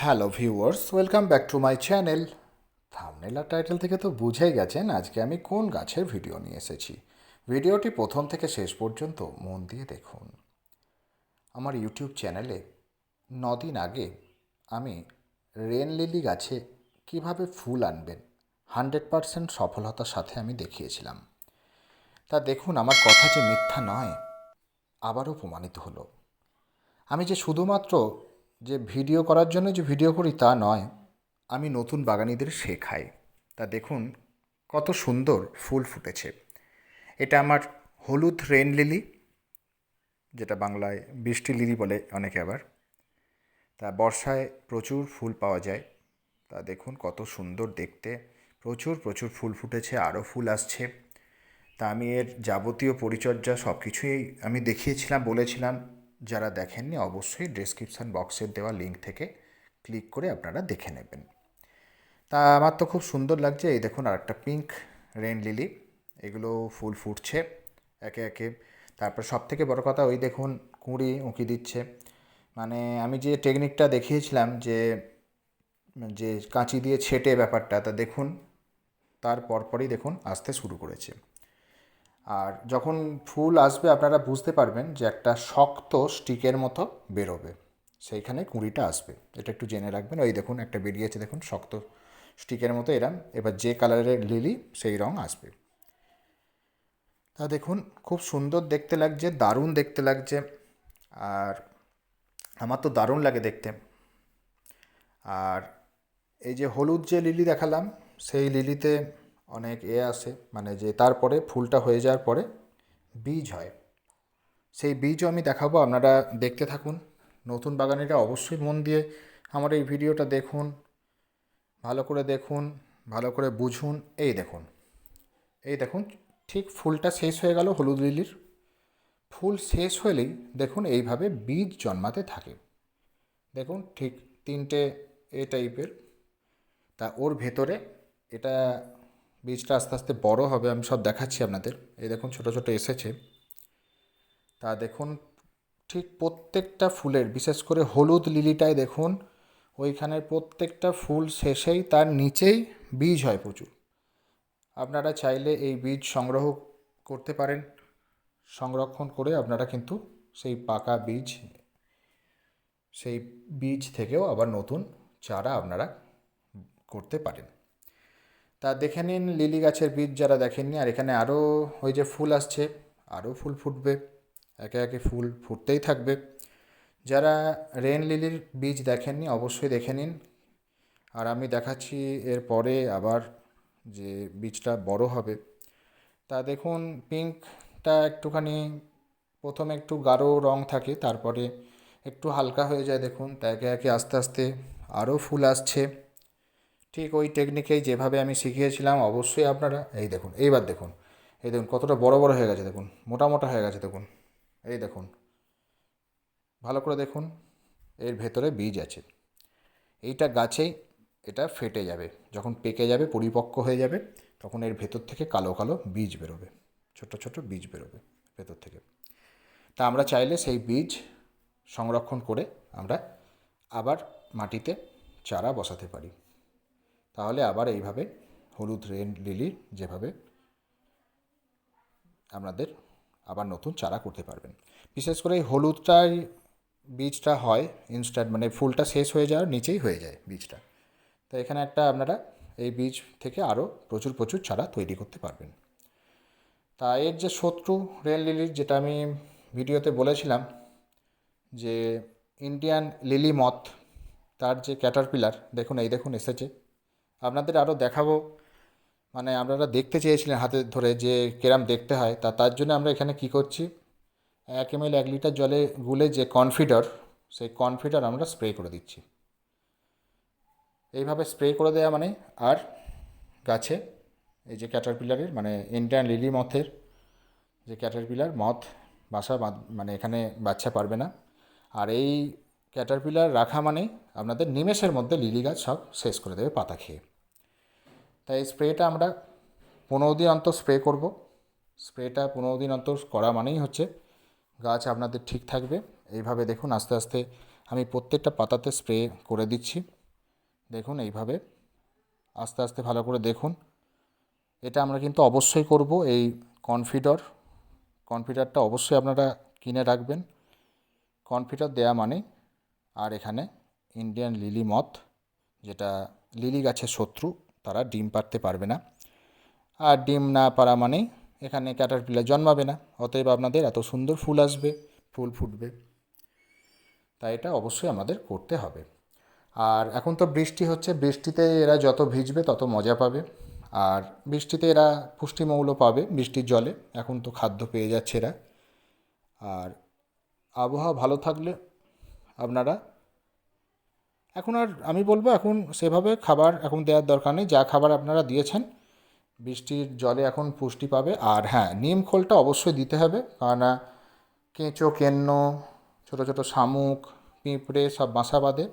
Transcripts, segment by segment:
Hello viewers, welcome back to my channel. Thumbnail R title থেকে তো বুঝেই গেছেন আজকে আমি কোন গাছের ভিডিও নিয়ে এসেছি। ভিডিওটি প্রথম থেকে শেষ পর্যন্ত মন দিয়ে দেখুন। আমার ইউটিউব চ্যানেলে নদিন আগে আমি রেন লিলি গাছে কীভাবে ফুল আনবেন, হান্ড্রেড পারসেন্ট সফলতার সাথে আমি দেখিয়েছিলাম। তা দেখুন, আমার কথা যে মিথ্যা নয়, আবারও প্রমাণিত হলো। আমি যে শুধুমাত্র যে ভিডিও করার জন্য যে ভিডিও করি তা নয়, আমি নতুন বাগানিদের শেখাই। তা দেখুন কত সুন্দর ফুল ফুটেছে। এটা আমার হলুদ রেন লিলি, যেটা বাংলায় বৃষ্টি লিলি বলে অনেকে আবার। তা বর্ষায় প্রচুর ফুল পাওয়া যায়। তা দেখুন কত সুন্দর দেখতে। প্রচুর প্রচুর ফুল ফুটেছে, আরও ফুল আসছে। তা আমি এর যাবতীয় পরিচর্যা সব কিছুই আমি দেখিয়েছিলাম, বলেছিলাম। যারা দেখেননি, অবশ্যই ডেসক্রিপশান বক্সের দেওয়া লিঙ্ক থেকে ক্লিক করে আপনারা দেখে নেবেন। তা আমার তো খুব সুন্দর লাগছে। এই দেখুন আর একটা পিঙ্ক রেন লিলি এগুলো ফুল ফুটছে একে একে। তারপর সব থেকে বড় কথা, ওই দেখুন কুঁড়ি উঁকি দিচ্ছে। মানে আমি যে টেকনিকটা দেখিয়েছিলাম যে যে কাঁচি দিয়ে ছেটে ব্যাপারটা, তা দেখুন, তার পরপরই দেখুন আসতে শুরু করেছে। আর যখন ফুল আসবে আপনারা বুঝতে পারবেন যে একটা শক্ত স্টিকের মতো বেরোবে। সেইখানে কুঁড়িটা আসবে। এটা একটু জেনে রাখবেন। ওই দেখুন, একটা বেরিয়েছে দেখুন, শক্ত স্টিকের মতো এরম এবার যে কালারের লিলি, সেই রং আসবে। তা দেখুন, খুব সুন্দর দেখতে লাগছে, দারুণ দেখতে লাগছে। আর আমার তো দারুণ লাগে দেখতে। আর এই যে হলুদ যে লিলি দেখালাম, সেই লিলিতে অনেক এ আসে মানে যে তারপরে ফুলটা হয়ে যাওয়ার পরে বীজ হয়। সেই বীজও আমি দেখাবো, আপনারা দেখতে থাকুন। নতুন বাগানিরা অবশ্যই মন দিয়ে আমার এই ভিডিওটা দেখুন, ভালো করে দেখুন, ভালো করে বুঝুন। এই দেখুন এই দেখুন, ঠিক ফুলটা শেষ হয়ে গেল হলুদ লিলির। ফুল শেষ হলেই দেখুন এইভাবে বীজ জন্মাতে থাকে। দেখুন, ঠিক তিনটে এ টাইপের। তা ওর ভেতরে এটা বীজটা আস্তে আস্তে বড় হবে, আমি সব দেখাচ্ছি আপনাদের। এই দেখুন, ছোট ছোট এসেছে। তা দেখুন, ঠিক প্রত্যেকটা ফুলের, বিশেষ করে হলুদ লিলিটায় দেখুন, ওইখানের প্রত্যেকটা ফুল শেষেই তার নিচেই বীজ হয় প্রচুর। আপনারা চাইলে এই বীজ সংগ্রহ করতে পারেন। সংরক্ষণ করে আপনারা কিন্তু সেই পাকা বীজ, সেই বীজ থেকেও আবার নতুন চারা আপনারা করতে পারেন। তা দেখে নিন লিলি গাছের বীজ যারা দেখেননি, আর এখানে আরও ওই যে ফুল আসছে আরও ফুল ফুটবে, একে একে ফুল ফুটতেই থাকবে। যারা রেন লিলির বীজ দেখেননি, অবশ্যই দেখে নিন। আর আমি দেখাচ্ছি এর পরে আবার যে বীজটা বড় হবে। তা দেখুন, পিঙ্কটা একটুখানি, প্রথমে একটু গাঢ় রং থাকে, তারপরে একটু হালকা হয়ে যায়, দেখুন। তা একে একে আস্তে আস্তে আরও ফুল আসছে। ঠিক ওই টেকনিকেই যেভাবে আমি শিখিয়েছিলাম, অবশ্যই আপনারা, এই দেখুন, এইবার দেখুন, এই দেখুন, কতটা বড় বড় হয়ে গেছে, দেখুন, মোটা মোটা হয়ে গেছে, দেখুন, এই দেখুন, ভালো করে দেখুন, এর ভেতরে বীজ আছে, এইটা গাছেই এটা ফেটে যাবে, যখন পেকে যাবে, পরিপক্ক হয়ে যাবে, তখন এর ভেতর থেকে কালো কালো বীজ বেরোবে ছোট ছোট বীজ বেরোবে ভেতর থেকে, তা আমরা চাইলে সেই বীজ সংরক্ষণ করে আমরা আবার মাটিতে চারা বসাতে পারি। তাহলে আবার এইভাবে হলুদ রেন লিলি যেভাবে আপনাদের আবার নতুন চারা করতে পারবেন। বিশেষ করে এই হলুদটাই বীজটা হয় ইনস্ট্যান্ট মানে ফুলটা শেষ হয়ে যাওয়ার নিচেই হয়ে যায় বীজটা। তো এখানে একটা আপনারা এই বীজ থেকে আরও প্রচুর প্রচুর চারা তৈরি করতে পারবেন। তা এর যে শত্রু রেল লিলির যেটা আমি ভিডিওতে বলেছিলাম যে ইন্ডিয়ান লিলি মথ তার যে ক্যাটারপিলার দেখুন, এই দেখুন এসেছে। আপনাদের আরও দেখাবো। মানে আপনারা দেখতে চেয়েছিলেন হাতে ধরে যে কেরাম দেখতে হয়। তা তার জন্য আমরা এখানে কি করছি? এক এম এক লিটার জলে গুলে যে কনফিডার, সেই কনফিডার আমরা স্প্রে করে দিচ্ছি। এইভাবে স্প্রে করে দেওয়া মানে আর গাছে, এই যে ক্যাটারপিলারের মানে ইন্ডিয়ান লিলি মথের, যে ক্যাটারপিলার মথ বাসা মানে এখানে বাচ্চা পারবে না। আর এই ক্যাটারপিলার রাখা মানে আপনাদের নিমেষের মধ্যে লিলি গাছ সব শেষ করে দেবে পাতা খেয়ে। তাই স্প্রেটা আমরা পনেরো দিন অন্তর স্প্রে করব। স্প্রেটা পনেরো দিন অন্তর করা মানেই হচ্ছে গাছ আপনাদের ঠিক থাকবে। এইভাবে দেখুন আস্তে আস্তে আমি প্রত্যেকটা পাতাতে স্প্রে করে দিচ্ছি। দেখুন এইভাবে আস্তে আস্তে ভালো করে দেখুন। এটা আমরা কিন্তু অবশ্যই করব এই কনফিডর। কনফিডারটা অবশ্যই আপনারা কিনে রাখবেন। কনফিডার দেয়া মানে আর এখানে ইন্ডিয়ান লিলি মথ, যেটা লিলি গাছের শত্রু তারা ডিম পারতে পারবে না। আর ডিম না পারা মানেই এখানে ক্যাটারপিলার জন্মাবে না। অতএব আপনাদের এত সুন্দর ফুল আসবে, ফুল ফুটবে। তাই এটা অবশ্যই আমাদের করতে হবে। আর এখন তো বৃষ্টি হচ্ছে, বৃষ্টিতে এরা যত ভিজবে তত মজা পাবে। আর বৃষ্টিতে এরা পুষ্টিমৌল পাবে বৃষ্টির জলে। এখন তো খাদ্য পেয়ে যাচ্ছে এরা। আর আবহাওয়া ভালো থাকলে আপনারা এখন আর আমি বলব এখন সেভাবে খাবার এখন দেওয়ার দরকার নেই। যা খাবার আপনারা দিয়েছেন, বৃষ্টির জলে এখন পুষ্টি পাবে। আর হ্যাঁ নিম খোলটা অবশ্যই দিতে হবে। কারণ কেঁচো, কেন্ন, ছোটো ছোটো শামুক, পিঁপড়ে সব বাসা বাঁধে,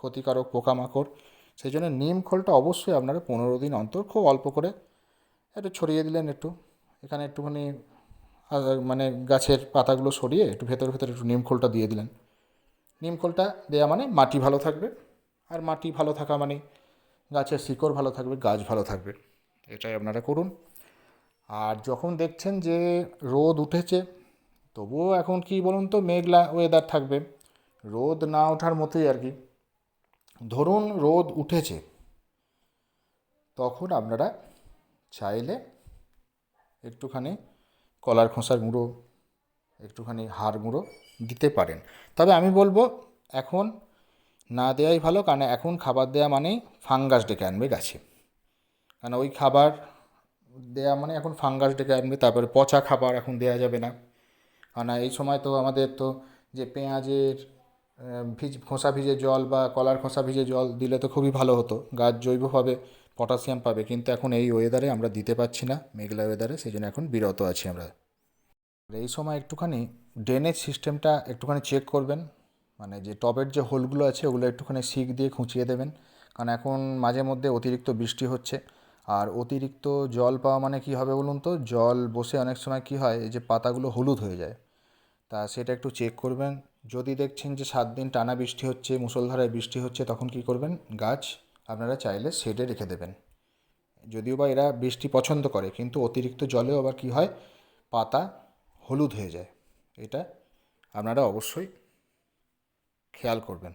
ক্ষতিকারক পোকামাকড়। সেই জন্য নিম খোলটা অবশ্যই আপনারা পনেরো দিন অন্তর খুব অল্প করে একটু ছড়িয়ে দিলেন একটু। এখানে একটুখানি মানে গাছের পাতাগুলো সরিয়ে একটু ভেতর, ভেতরে একটু নিম খোলটা দিয়ে দিলেন। নিম খোলটা দেওয়া মানে মাটি ভালো থাকবে। আর মাটি ভালো থাকা মানে গাছের শিকড় ভালো থাকবে, গাছ ভালো থাকবে। এটাই আপনারা করুন। আর যখন দেখছেন যে রোদ উঠেছে, তবুও এখন কি বলুন তো, মেঘলা ওয়েদার থাকবে। রোদ না ওঠার মতোই আর কি। ধরুন রোদ উঠেছে, তখন আপনারা চাইলে একটুখানি কলার খোসার গুঁড়ো, একটুখানি হাড় গুঁড়ো দিতে পারেন। তবে আমি বলব, এখন না দেওয়াই ভালো, কারণ এখন খাবার দেওয়া মানেই ফাঙ্গাস ডেকে আনবে গাছে। কারণ ওই খাবার দেওয়া মানে এখন ফাঙ্গাস ডেকে আনবে, তারপরে পচা খাবার এখন দেওয়া যাবে না। কারণ এই সময় তো আমাদের তো যে পেঁয়াজের ভিজ, খোসা ভিজে জল বা কলার খোসা ভিজে জল দিলে তো খুবই ভালো হতো। গাছ জৈবভাবে পটাশিয়াম পাবে, কিন্তু এখন এই ওয়েদারে আমরা দিতে পারছি না মেঘলা ওয়েদারে সেই জন্য এখন বিরত আছি আমরা। এই সময় একটুখানি ড্রেনেজ সিস্টেমটা একটুখানি চেক করবেন। মানে যে টবের যে হোলগুলো আছে, ওগুলো একটুখানি শিক দিয়ে খুঁচিয়ে দেবেন। কারণ এখন মাঝে মধ্যে অতিরিক্ত বৃষ্টি হচ্ছে। আর অতিরিক্ত জল পাওয়া মানে কি হবে বলুন তো? জল বসে অনেক সময় কি হয় যে পাতাগুলো হলুদ হয়ে যায়। তা সেটা একটু চেক করবেন। যদি দেখছেন যে সাত দিন টানা বৃষ্টি হচ্ছে মুষলধারায় বৃষ্টি হচ্ছে, তখন কি করবেন? গাছ আপনারা চাইলে শেডে রেখে দেবেন। যদিও বা এরা বৃষ্টি পছন্দ করে, কিন্তু অতিরিক্ত জলেও আবার কি হয়? পাতা হলুদ হয়ে যায়। এটা আপনারা অবশ্যই খেয়াল করবেন।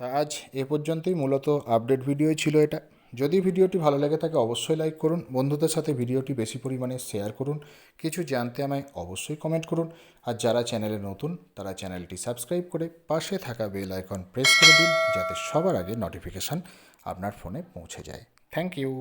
তা আজ এ পর্যন্তই, মূলত আপডেট ভিডিওই ছিল এটা। যদি ভিডিওটি ভালো লেগে থাকে, অবশ্যই লাইক করুন। বন্ধুদের সাথে ভিডিওটি বেশি পরিমাণে শেয়ার করুন। কিছু জানতে আমায় অবশ্যই কমেন্ট করুন। আর যারা চ্যানেলে নতুন, তারা চ্যানেলটি সাবস্ক্রাইব করে পাশে থাকা বেল আইকন প্রেস করে দিন, যাতে সবার আগে নোটিফিকেশান আপনার ফোনে পৌঁছে যায়। Thank you